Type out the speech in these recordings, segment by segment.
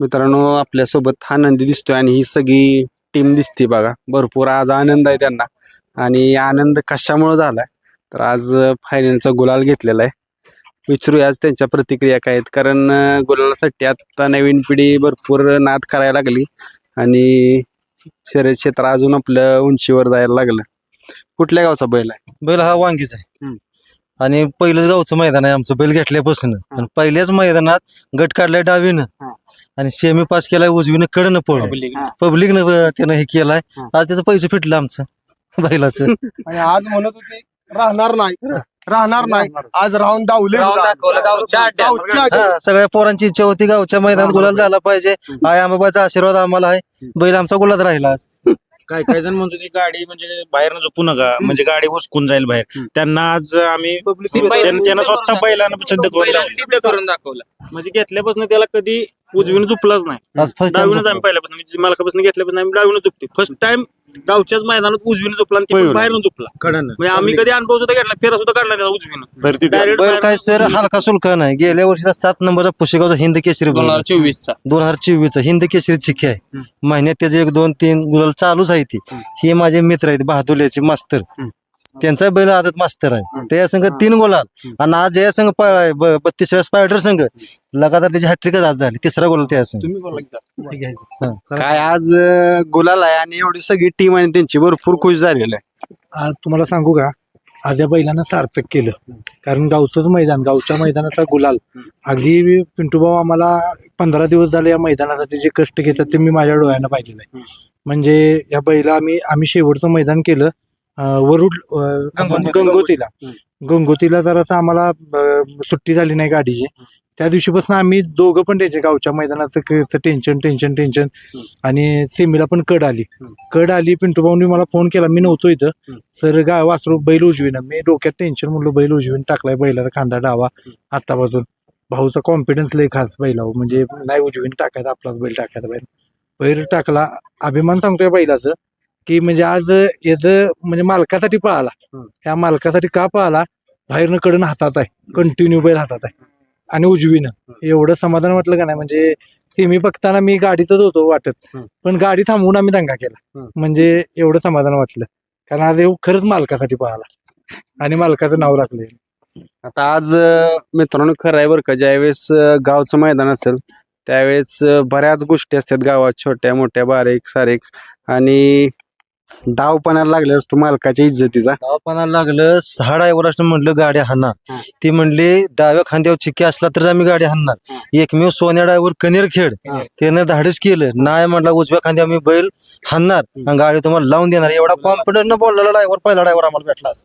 मित्रांनो आपल्यासोबत आनंदी दिसतोय आणि ही सगळी टीम दिसते बघा. भरपूर आज आनंद आहे त्यांना. आणि आनंद कशामुळे झालाय? तर आज फायनलचा गुलाल घेतलेला आहे. विचारूया आज त्यांच्या प्रतिक्रिया काय आहेत. कारण गुलालासाठी आता नवीन पिढी भरपूर नाद करायला लागली. आणि शर्यत क्षेत्र अजून आपलं उंचीवर जायला लागलं. कुठल्या गावचा बैल आहे? बैल हा वांगीच आहे. आणि पहिलंच गावचं मैदान आहे आमचं बैल घेतल्यापासून. आणि पहिल्याच मैदानात गट काढलाय डावीनं. हा. आणि सेमी पास केलाय उजवीनं कडनं हा. पब्लिकनं त्यानं हे केलाय. आज त्याचं पैसे फिटलं आमचं बैलाचं. आणि आज म्हणत होते राहणार नाही. राहणार नाही. आज राहून दावले सगळ्या पोरांची इच्छा होती गावच्या मैदानात गुलाल झाला पाहिजे. आई अंबाबाचा आशीर्वाद आम्हाला आहे. बैल आमचा गुलाल राहिला आज. काय काही जण म्हणतो ती गाडी म्हणजे बाहेर झोपू नका म्हणजे गाडी हुसकून जाईल बाहेर. त्यांना आज आम्ही त्यां- त्यांना स्वतः बैलानं सिद्ध करून दाखवलं. सिद्ध करून दाखवलं. म्हणजे घेतल्यापासून त्याला कधी उजवीनं झुपलाच नाही. आज फर्स्ट डावीनच आम्ही पहिल्यापासून म्हणजे मालकापासून घेतल्यापासून आम्ही डावीनं झुपतो फर्स्ट टाइम गावच्याच मैदानात उजवीनं झोपला आणि ते बाहेरून झोपला. म्हणजे आम्ही कधी अनुभव सुद्धा घेतला फेरा सुद्धा काढला त्याचा उजवीनं. बैल बाहेरून काय सर हलका सुलका नाही. गेल्या वर्षीचा सात नंबरचा पुशेगावचा हिंद केसरी दोन हजार चोवीस चा दोन हजार चोवीस चा हिंद केसरी चिक्की आहे. महिन्यात त्याचे एक दोन तीन गुलाल चालूच आहे ती. हे माझे मित्र आहेत बहादुल्याचे मास्तर. त्यांचा बैल आदत मास्तर आहे. त्या संघ तीन गुलाल आणि. आज या संघ पळाय बत्तीसव्या स्पायडर संघ. लगातार त्याची हॅट्रिकच आज झाली. तिसरा गुलाल त्या संघ. काय आज गुलाल आहे आणि एवढी सगळी टीम आणि त्यांची भरपूर खुश झालेली आहे. आज तुम्हाला सांगू का? आज या बैलानं सार्थक केलं. कारण गावचंच मैदान गावच्या मैदानाचा गुलाल. अगदी पिंटू भाऊ आम्हाला पंधरा दिवस झाले या मैदानासाठी जे कष्ट घेतात ते मी माझ्या डोळ्यानं पाहिलेलं आहे. म्हणजे या बैला आम्ही आम्ही शेवटचं मैदान केलं. वरुड गंगोतीला गंगोतीला जरासं आम्हाला सुट्टी झाली नाही गाडीची. त्या दिवशीपासून आम्ही दोघं पण त्यांच्या गावच्या मैदानाचं टेन्शन टेन्शन टेन्शन आणि सेमीला पण कड आली. कड आली पिंटू भाऊनी मला फोन केला. मी नव्हतो इथं. सर गा वासरू बैल उजवीनं. मी डोक्यात टेन्शन म्हणलो बैल उजवीन टाकलाय बैलाचा खांदा डावा. आत्तापासून भाऊचा कॉन्फिडन्स लय खास बैलावर. म्हणजे नाही उजवीन टाकायचा आपलाच बैल टाकायचा बैल बैल टाकला. अभिमान सांगतोय बैलाचं. की म्हणजे आज याचं म्हणजे मालकासाठी पळाला. त्या मालकासाठी का पळाला? बाहेरनं कडून हातात आहे. कंटिन्यू बैल हातात आहे. आणि उजवीनं. एवढं समाधान वाटलं का नाही? म्हणजे सेमी बघताना मी गाडीतच होतो वाटत. पण गाडी थांबवून आम्ही दंगा केला. म्हणजे एवढं समाधान वाटलं. कारण आज खरंच मालकासाठी पाहला आणि मालकाचं नाव राखले आता आज मित्रांनो खरं आहे बरं का. ज्यावेळेस गावचं मैदान असेल त्यावेळेस बऱ्याच गोष्टी असतात गावात. छोट्या मोठ्या बारीक सारीक. आणि डाव पणाला लागल्यास तो मालकाच्या इज्जतीचा. गावपाना लागलं सहा ड्रायव्हर म्हटलं गाडी हाणा हा. ती म्हणली डाव्या खांद्यावर चिक्की असला तर आम्ही गाडी हाणणार. एकमेव सोन्या ड्रायव्हर कनेर खेड हा. त्यानं धाडस केलं. नाही म्हटलं उजव्या खांद्यावर मी बैल हाणणार आणि गाडी तुम्हाला लावून देणार. एवढा कॉन्फिडन्स न बोललेला ड्रायव्हर पहिला ड्रायव्हर आम्हाला भेटला आज.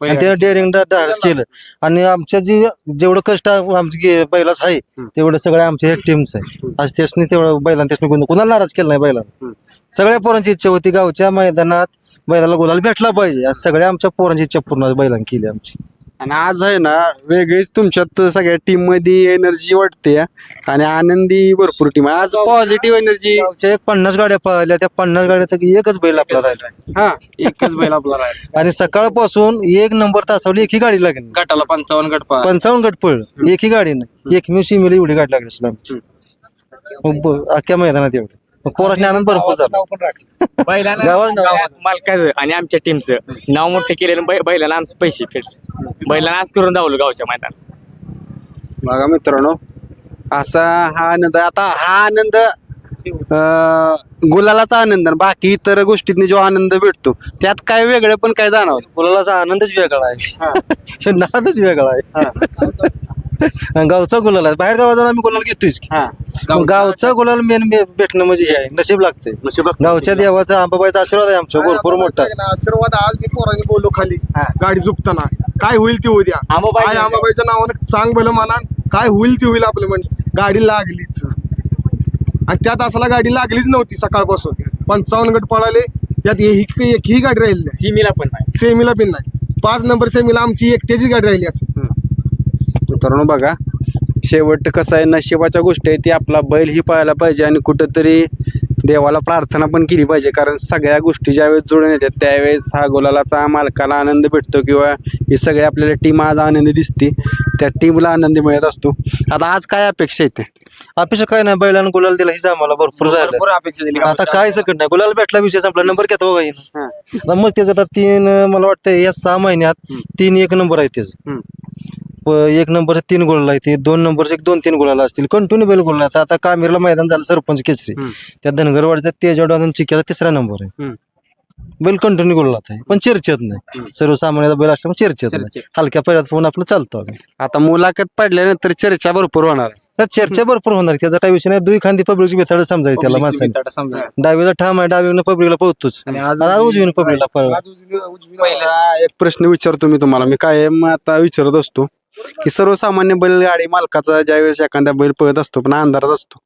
आणि त्यानं डेअरिंग धाडस केलं. आणि आमच्या जी जेवढं कष्ट आमचे बैलाच आहे तेवढं सगळं आमच्या टीमच आहे. आज त्यासनी तेवढं बैलांना त्यासनी कोण- कोणाला नाराज केलं नाही बैलांना सगळ्या पोरांची इच्छा होती गावच्या मैदानात बैलाला गुलाल भेटला पाहिजे. आज सगळ्या आमच्या पोरांची इच्छा पूर्ण बैलांनी केली आमची. आणि आज आहे ना वेगळीच तुमच्यात सगळ्या टीममध्ये एनर्जी वाटते. आणि आनंदी भरपूर टीम आहे. आज पॉझिटिव्ह एनर्जी एक पन्नास गाड्या पळाल्या त्या पन्नास गाड्यात एकच बैल आपला राहिला. हा एकच बैल आपला राहिला. आणि सकाळपासून एक नंबर तासावली एकही गाडी लागली. गटाला पंचावन्न गट पंचावन्न गट पळलं. एकही गाडी नाही. एकमेव सीमेला एवढी गाडी लागली अख्ख्या मैदानात एवढे. मग पोरांनी आनंद भरपूर झाला. नाव- गावात मालकाचं आणि आमच्या टीमचं नाव मोठं केलेलं बै- बैलाला आमचे पैसे फेडले. बैलाला आज करून दावलं गावच्या मैदान बघा मित्रांनो असा हा आनंद. आता हा आनंद अं, गुलालाचा आनंद आणि बाकी इतर गोष्टीतनी जो आनंद भेटतो त्यात काय वेगळं पण काय जाणवत गुलालाचा आनंदच वेगळा आहे. नादच वेगळा आहे. आणि गावचा गुलाल आहे. बाहेर गावात जाऊन आम्ही गुलाल घेतोय हा. मग गावचा गुलाल मेन भेटणं म्हणजे हे आहे. नशीब लागते गावच्या देवाचा आंबाबाईचा आशीर्वाद आहे आमच्या. भरपूर मोठा आशीर्वाद आज मी पोरांनी बोललो खाली. गाडी झुपताना काय होईल ते उद्या आंबाबाई- आंबाबाईच्या नावानं सांग भलं म्हणा काय होईल ते होईल आपलं म्हणजे गाडी लागलीच. आणि त्या तासाला गाडी लागलीच नव्हती सकाळपासून. पंचावन्न गट पळाले त्यात एक एकही गाडी राहिली नाही. सीमीला पण नाही. सेमीला पण नाही. पाच नंबर सेमीला आमची एकट्याची गाडी राहिली असं. मित्रांनो बघा शेवट कसं आहे नशिबाच्या गोष्टी आहे ती आपला बैल ही पाहायला पाहिजे आणि कुठंतरी देवाला प्रार्थना पण केली पाहिजे. कारण सगळ्या गोष्टी ज्यावेळेस जुळून येतात त्यावेळेस हा गुलालाचा मालकाला आनंद भेटतो किंवा ही सगळी आपल्याला टीम आज आनंदी दिसते. त्या टीमला आनंद मिळत असतो. आता आज काय अपेक्षा येते अपेक्षा काय नाही बैलानं गुलाल दिला हीच आम्हाला भरपूर झालं. भरपूर अपेक्षा दिली आता काय सकट नाही गुलाल भेटला विषय संपला नंबर घेतो बघा आता मग त्याचं आता तीन अं, मला वाटतं या सहा महिन्यात तीन एक नंबर आहे त्याचं. एक नंबर तीन गोल आहे ते दोन नंबर एक दोन तीन गोलाला असतील. कंटिन्यू बैल आता आता कामेरला मैदान झालं सरपंच केसरी. त्या धनगरवाडचा तेजावडा चिक्याचा तिसरा नंबर आहे. बैल कंटिन्यू गोल आहे पण चर्चेत नाही. सर्वसामान्य बैल असल्यामुळे चर्चेत नाही. हलक्या पैरात फोन आपलं चालतो आम्ही. आता मुलाखत पडल्यानंतर चर्चा भरपूर होणार तर चर्चा भरपूर होणार त्याचा काही विषय नाही. दुई खांदी पब्लिकची बेथाड समजायची त्याला माणसाने. डावीचा ठाम आहे डावीनं पब्लिकला पळतोच. आणि आज उजवीनं पब्लिकला पळ आता एक प्रश्न विचारतो मी तुम्हाला. मी कायम आता विचारत असतो की सर्वसामान्य बैलगाडी मालकाचा ज्यावेळेस एखाद्या बैल पळत असतो पण अंधारात असतो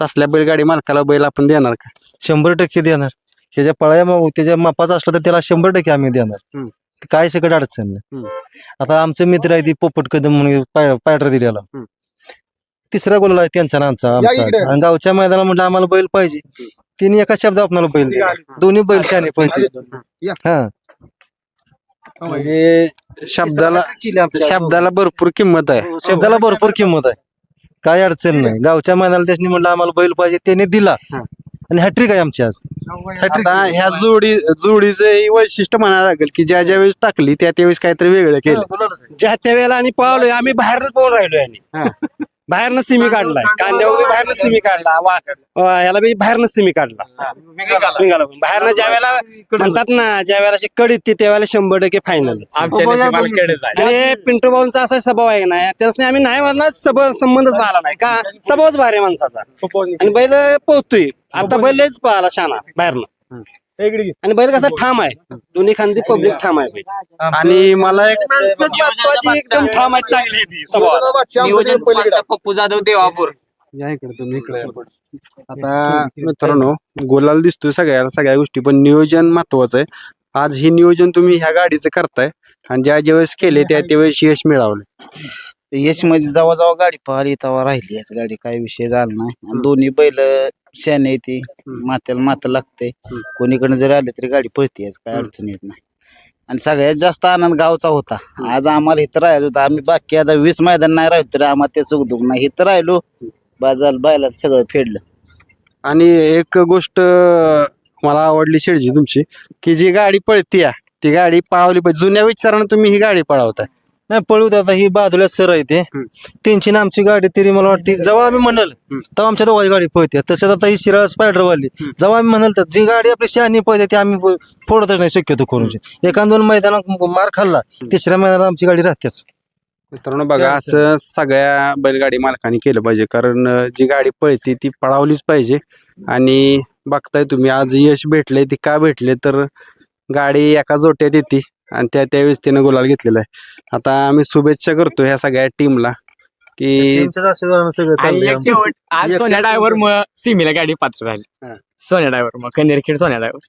तसल्या बैलगाडी मालकाला बैल आपण देणार का? शंभर टक्के देणार. त्याच्या पळाया मग त्याच्या मापाचा असला तर त्याला शंभर टक्के आम्ही देणार. हम्म. काय सगळं अडचण नाही. हम्म. आता आमचे मित्र आहे ती पोपट कदम म्हणून पायडर दिलेला. हम्म. तिसरा गोल आहे त्यांचा ना आमचा आमचा. इकडे. आणि गावच्या मैदानाला म्हटलं आम्हाला बैल पाहिजे. तिने एका शब्दात आपल्याला बैल दिला. दोन्ही बैल शाने पाहिजे. हा. म्हणजे शब्दाला शब्दाला भरपूर किंमत आहे. शब्दाला भरपूर किंमत आहे. काय अडचण नाही. गावच्या मैदानाला त्यांनी म्हटलं आम्हाला बैल पाहिजे त्याने दिला. आणि हॅट्रिक आहे आमची आज. आता ह्या जोडी जोडीचं हे वैशिष्ट्य म्हणायला लागेल की ज्या ज्या वेळेस टाकली त्या त्यावेळेस काहीतरी वेगळं केलं. ज्या त्या वेळेला आणि पळालोय आम्ही बाहेरच पळून राहिलोय आणि. बाहेरनं सिमी काढलाय. कांद्यावर बाहेरनं सिमी काढला. वा- वा- याला बी बाहेरनं सिमी काढला. निघाला. बाहेरनं ज्या वेळेला म्हणतात ना ज्या वेळेला अशी कडी येते त्यावेळेला शंभर टक्के फायनलच आमच्या नशिबाला कडेच आहे आणि पिंटू भाऊंचा असा स्वभाव आहे ना त्याच्याने आम्ही नाही म्हणणार सब संबंधच आला नाही. का? स्वभावच भारी माणसाचा. आणि बैल पोहतोय. आता बैल लयच पळाला शाना बाहेरनं. आणि बैल कसा ठाम आहे. दोन्ही खांदी पब्लिक ठाम आहे बैल. आणि मला एक माणसंच महत्वाची एकदम ठाम आहे चांगली आहे ती स्वभावाला पप्पू जाधव देवापूर. या इकडे तुम्ही इकडे या. आता मित्रांनो गोलाल दिसतोय सगळ्या सगळ्या गोष्टी पण नियोजन महत्वाचं आहे. आज हे नियोजन तुम्ही ह्या गाडीचं करताय. आणि ज्या ज्या वेळेस केले त्या त्यावेळेस यश मिळवलं. यश म्हणजे जेव्हा गाडी पाहिली तेव्हा राहिली याच गाडी. काही विषय झाला नाही. आणि दोन्ही बैल शेण येते मात्याला मात लागते. कोणीकडे जरी आले तरी गाडी पळते याच काय अडचण येत नाही. आणि सगळ्यात जास्त आनंद गावचा होता. आज आम्हाला इथं राहिलो होतं आम्ही बाकी आता वीस मैदान नाही राहिलो तरी आम्हाला त्याचं उद्योग नाही. इथं राहिलो बाजाल बायला सगळं फेडलं. आणि एक गोष्ट मला आवडली शेडजी तुमची की जी गाडी पळतीया ती गाडी पळवली पाहिजे. जुन्या विचारानं तुम्ही ही गाडी पळवताय. नाही पळू आता ही बाजूला सर आहे ते. त्यांची ना आमची गाडी तरी मला वाटते जेव्हा आम्ही म्हणाल तेव्हा आमच्या दोघांची गाडी पळते. तसंच आता ही शिराळ स्पायडर वाली जेव्हा आम्ही म्हणाल तर जी गाडी आपली शहाणी पळते ती आम्ही फोडतच नाही शक्यतो करून. एका दोन मैदानात मार खाल्ला तिसऱ्या मैदानात आमची गाडी राहतेच. मित्रांनो बघा असं सगळ्या बैलगाडी मालकांनी केलं पाहिजे कारण जी गाडी पळते ती पळावलीच पाहिजे. आणि बघताय तुम्ही आज यश भेटले ती का भेटले तर गाडी एका जोट्यात येते. आणि त्या त्यावेळेस तिनं गुलाल घेतलेला आहे. आता आम्ही शुभेच्छा करतो ह्या सगळ्या टीमला की त्यांच्याच आशीर्वादानं सगळं आणि चाललंय एक आमचं. शेवट आज सोन्या ड्रायव्हर मुळे सिमीला गाडी पात्र हा. झाली सोन्या ड्रायव्हर मग कनेरखेड सोन्या ड्रायव्हर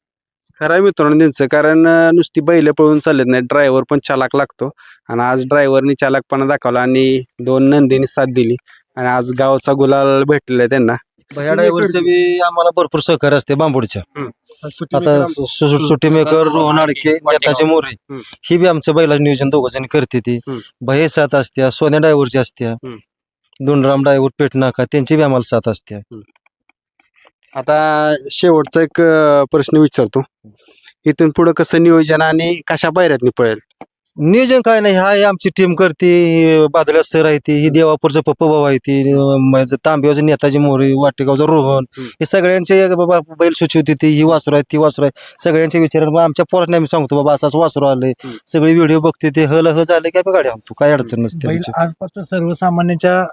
खरं आहे मित्रांनो त्यांचं कारण अं, नुसती बैल पळून चालत नाही ड्रायव्हर पण चालाक लागतो. आणि आज ड्रायव्हरनी चालाकपणा दाखवला आणि दोन नंदीनी साथ दिली. आणि आज गावचा गुलाल भेटलेला आहे त्यांना. भैया ड्रायव्हरचं बी आम्हाला भरपूर सहकार्य असते बांबूडच्या आता सु- सु- सुट्टी मेकर रोहन अडके नेताजी मोरे हम्म. ही बी आमच्या बैलाचं नियोजन दोघ जण करते ती. हम्म. भये साथ असत्या सोन्या ड्रायव्हरची असत्या हम्म. दोनराम ड्रायव्हर पेटनाका त्यांची बी आम्हाला साथ असत्या. आता शेवटचा एक अं, प्रश्न विचारतो. इथून पुढे कसं नियोजन आणि कशा पायऱ्यात पळेल? नियोजन काय नाही हा आमची टीम करते बाजूला सर आहे ती ही देवापूरचं पप्पू भाऊ आहे ती माझं तांब्याचं नेताजी मोरे वाटेगावचं रोहन हे सगळ्यांचे बाबा बैल सुचवते ती ही वासरू आहे ती वासरू आहे. सगळ्यांचे विचार आमच्या पोरांना आम्ही सांगतो बाबा असं असं वासरू आलंय. सगळे व्हिडिओ बघते ते हल ह झाले की आम्ही गाडी आणतो काय अडचण नसते. आजपासून सर्वसामान्यांच्या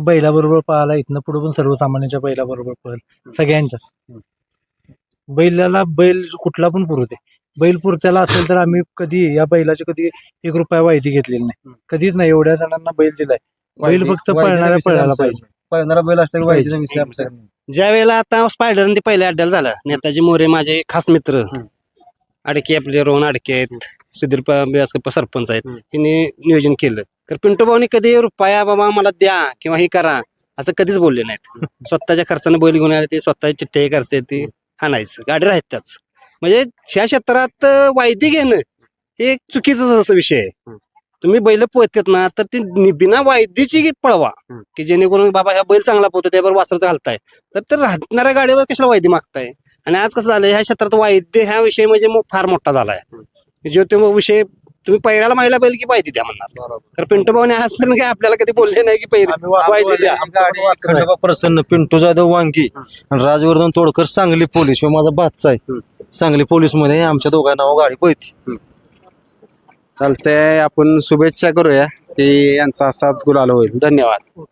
बैलाबरोबर पळाला इथनं पुढे पण सर्वसामान्यांच्या बैलाबरोबर पळेल सगळ्यांच्या बैलाला बैल कुठला पण पुरवते बैल पुरत्याला असेल तर आम्ही कधी या बैलाची कधी एक रुपया वाहिती घेतलेली नाही. कधीच नाही एवढ्या जणांना बैल दिलाय. बैल फक्त पळणाऱ्या पळायला पाहिजे. पळणारा बैल असला विषय आमचा. ज्या वेळेला आता स्पायडर ते पहिल्या अड्ड्याला झालं नेताजी मोरे माझे खास मित्र. अडके आपले रोहन अडके आहेत सुधीर सरपंच आहेत त्यांनी नियोजन केलं. तर पिंटू भाऊनी कधी रुपया बाबा मला द्या किंवा हे करा असं कधीच बोलले नाहीत. स्वतःच्या खर्चाने बैल घेऊन आले ते स्वतःचे चिठ्ठे करते ते आणायचं. गाडी राहत त्याच म्हणजे ह्या क्षेत्रात वायदी घेणं हे एक चुकीचं असं विषय आहे. तुम्ही बैल पळतात ना तर ती बिना वायदीची पळवा. की जेणेकरून बाबा ह्या बैल चांगला पोहतो त्यावर वासरच घालताय तर ते राहणाऱ्या गाडीवर कशाला वायदी मागताय? आणि आज कसं झालं ह्या क्षेत्रात वायद्य ह्या विषय म्हणजे मग फार मोठा झालाय. जो तो मग विषय तुम्ही पैराला माहिला बैल की वायदी द्या म्हणणार. तर पिंटू भाऊने आजपर्यंत काय आपल्याला कधी बोलले नाही की पैर वायदी द्या. प्रसन्न पिंटू जाधव वांगी आणि राजवर्धन तोडकर सांगली पोलीस. माझा बादचा आहे. सांगली पोलीसमध्ये आमच्या दोघांना नाव गाडी पळती. चालतंय आपण शुभेच्छा करूया की यांचा असाच गुलाल होईल. धन्यवाद.